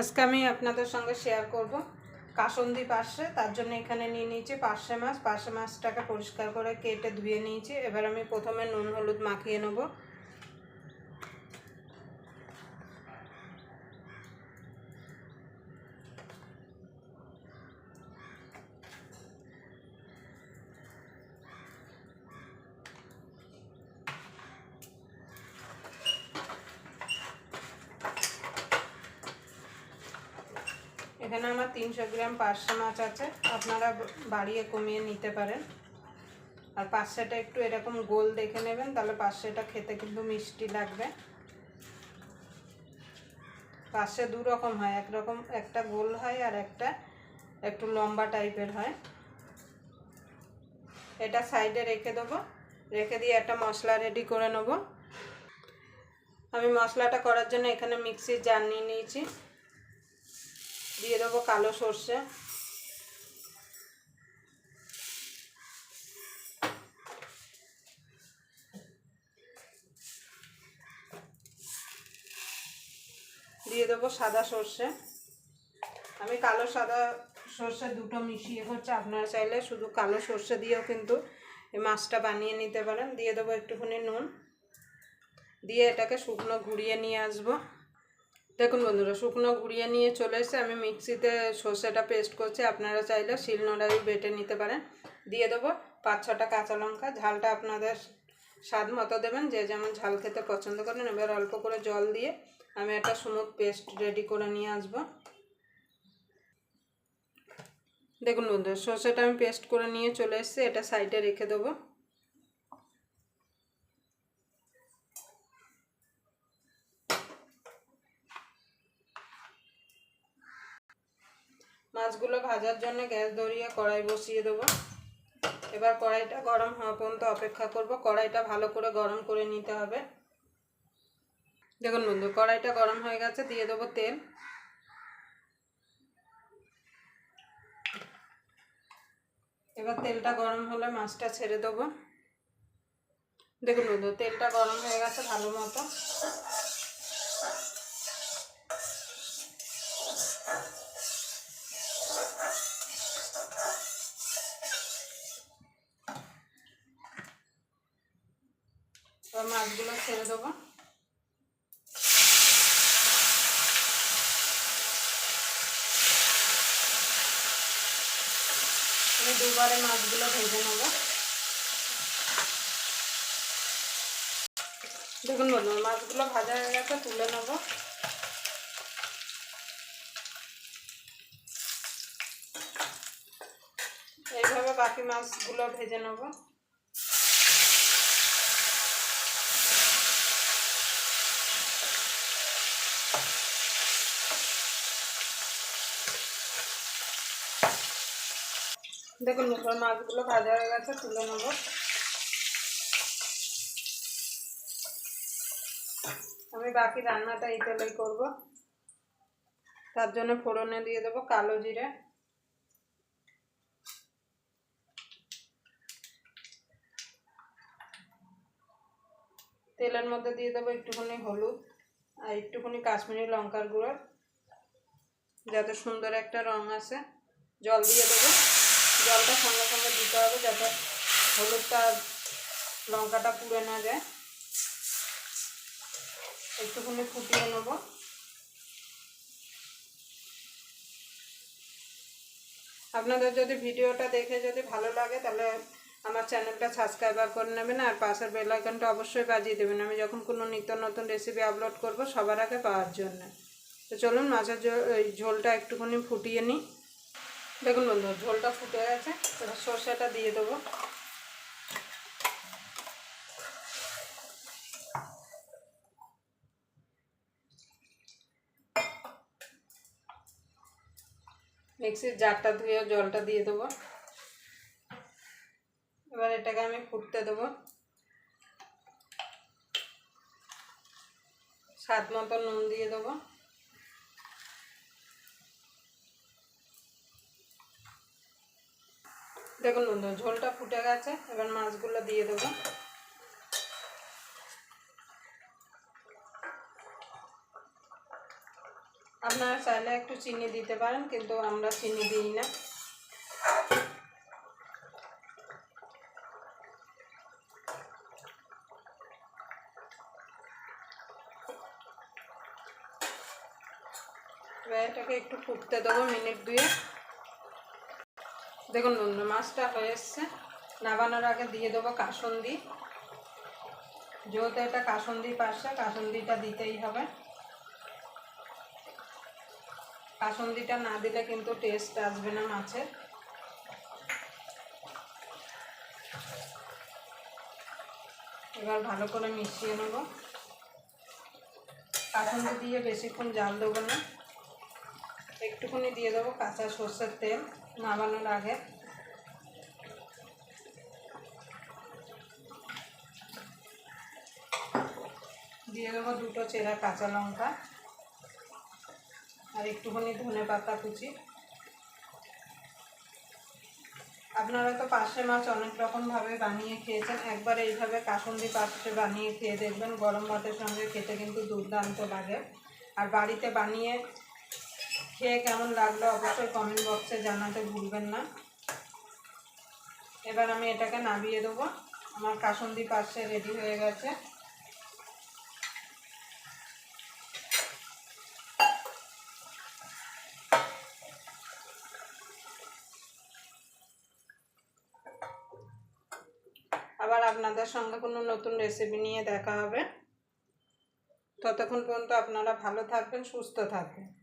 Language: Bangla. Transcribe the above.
আজকে আমি আপনাদের সঙ্গে শেয়ার করব কাসন্দি পার্শে তার জন্য এখানে নিয়ে নিয়েছি পার্শে মাছ। পার্শে মাছটাকে পরিষ্কার করে কেটে ধুয়ে নিয়েছি। এবার আমি প্রথমে নুন, হলুদ মাখিয়ে নেব। এখানে আমার তিনশো গ্রাম পার্শে মাছ আছে। আপনারা বাড়িয়ে কমিয়ে নিতে পারেন। আর পার্শেটা একটু এরকম গোল দেখে নেবেন, তাহলে পার্শেটা খেতে কিন্তু মিষ্টি লাগবে। পার্শে দু রকম হয়, একরকম একটা গোল হয় আর একটা একটু লম্বা টাইপের হয়। এটা সাইডে রেখে দেবো, রেখে দিয়ে একটা মশলা রেডি করে নেব। আমি মশলাটা করার জন্য এখানে মিক্সির জার নিয়ে নিয়েছি। দিয়ে দেবো কালো সর্ষে। দিয়ে দেবো সাদা সর্ষে। আমি কালো সাদা সর্ষে দুটো মিশিয়ে হচ্ছে আপনারা চাইলে শুধু কালো সর্ষে দিয়েও কিন্তু এই মাছটা বানিয়ে নিতে পারেন। দিয়ে দেবো একটুখানি নুন। দিয়ে এটাকে শুকনো ঘুরিয়ে নিয়ে আসব। দেখুন বন্ধুরা, শুকনো গুঁড়িয়ে নিয়ে চলে এসে আমি মিক্সিতে সর্ষেটা পেস্ট করছি। আপনারা চাইলে শিলনোড়াই বেটে নিতে পারেন। দিয়ে দেবো পাঁচ ছটা কাঁচা লঙ্কা। ঝালটা আপনাদের স্বাদ মতো দেবেন। যে যেমন ঝাল খেতে পছন্দ করেন, এবার অল্প করে জল দিয়ে আমি একটা স্মুথ পেস্ট রেডি করে নিয়ে আসব। দেখুন বন্ধুরা, সর্ষেটা আমি পেস্ট করে নিয়ে চলে এসেছি। এটা সাইডে রেখে দেবো। মাছগুলো ভাজার জন্য গ্যাস ধরিয়ে কড়াই বসিয়ে দেবো। এবার কড়াইটা গরম হওয়া পর্যন্ত অপেক্ষা করব। কড়াইটা ভালো করে গরম করে নিতে হবে। দেখুন বন্ধু, কড়াইটা গরম হয়ে গেছে, দিয়ে দেবো তেল। এবার তেলটা গরম হলে মাছটা ছেড়ে দেবো। দেখুন বন্ধু, তেলটা গরম হয়ে গেছে ভালো মতো। মাছগুলো ছেড়ে দেবো। আমি দুবারে মাছগুলো ভেজে নেব। দেখুন বলুন মাছগুলো ভাজা হয়ে গেছে, তুলে নেব। এইভাবে বাকি মাছগুলো ভেজে নেব। দেখুন মুখের মাছগুলো ভাজা হয়ে গেছে, তুলে নেব। আমি বাকি রান্নাটা এই তেলেই করব। তার জন্য ফোড়নে দিয়ে দেবো কালো জিরে। তেলের মধ্যে দিয়ে দেবো একটুখানি হলুদ আর একটুখানি কাশ্মীরি লঙ্কার গুঁড়ো, যাতে সুন্দর একটা রং আসে। জল দিয়ে দেবো। জলটা সঙ্গে সঙ্গে দিতে হবে যাতে হলুদটা, লঙ্কাটা পুড়ে না যায়। একটুখানি ফুটিয়ে নেব। আপনাদের যদি ভিডিওটা দেখে যদি ভালো লাগে, তাহলে আমার চ্যানেলটা সাবস্ক্রাইবার করে নেবেন, আর পাশের বেল আইকনটা অবশ্যই বাজিয়ে দেবেন। আমি যখন কোনো নিত্য নতুন রেসিপি আপলোড করব, সবার আগে পাওয়ার জন্য। তো চলুন, মাছের ঝোলটা একটুখানি ফুটিয়ে নিই। দেখুন বন্ধু, ঝোলটা ফুটে গেছে, এবার সর্ষেটা দিয়ে দেবো। মিক্সির জারটা ধুয়ে জলটা দিয়ে দেবো। এবার এটাকে আমি ফুটতে দেবো। স্বাদ মতো নুন দিয়ে দেবো। দেখুন বন্ধু ঝোলটা ফুটে গেছে, এবার মাছগুলো দিয়ে দেবো। আপনারা চাইলে একটু চিনি দিতে পারেন, কিন্তু আমরা চিনি দিই না। এটাকে একটু ফুটতে দেবো মিনিট দুয়ে দেখুন মাছটা হয়ে এসছে। নাবানোর আগে দিয়ে দেবো কাসন্দি। যেহেতু এটা কাসন্দি পাশে, কাসন্দিটা দিতেই হবে। কাসন্দিটা না দিলে কিন্তু টেস্ট আসবে না মাছের। এবার ভালো করে মিশিয়ে নেব। কাসন্দি দিয়ে বেশিক্ষণ জাল দেবো না। একটুখানি দিয়ে দেবো কাঁচা সর্ষের তেল নামানোর আগে। দিয়ে দেবো দুটো চেরা কাঁচা লঙ্কা আর একটুখানি ধনে পাতা কুচি। আপনারা তো পার্শে মাছ অনেক রকমভাবে বানিয়ে খেয়েছেন। একবার এইভাবে কাসন্দি পার্শে বানিয়ে খেয়ে দেখবেন গরম ভাতের সঙ্গে খেতে কিন্তু দুর্দান্ত লাগে। আর বাড়িতে বানিয়ে খেয়ে কেমন লাগল অবশ্যই কমেন্ট বক্সে জানাতে ভুলবেন না। এবার আমি এটাকে নামিয়ে দেবো। আমার কাসন্দি পাশে রেডি হয়ে গেছে। আবার আপনাদের সঙ্গে কোনো নতুন রেসিপি নিয়ে দেখা হবে। ততক্ষণ পর্যন্ত আপনারা ভালো থাকবেন, সুস্থ থাকবেন।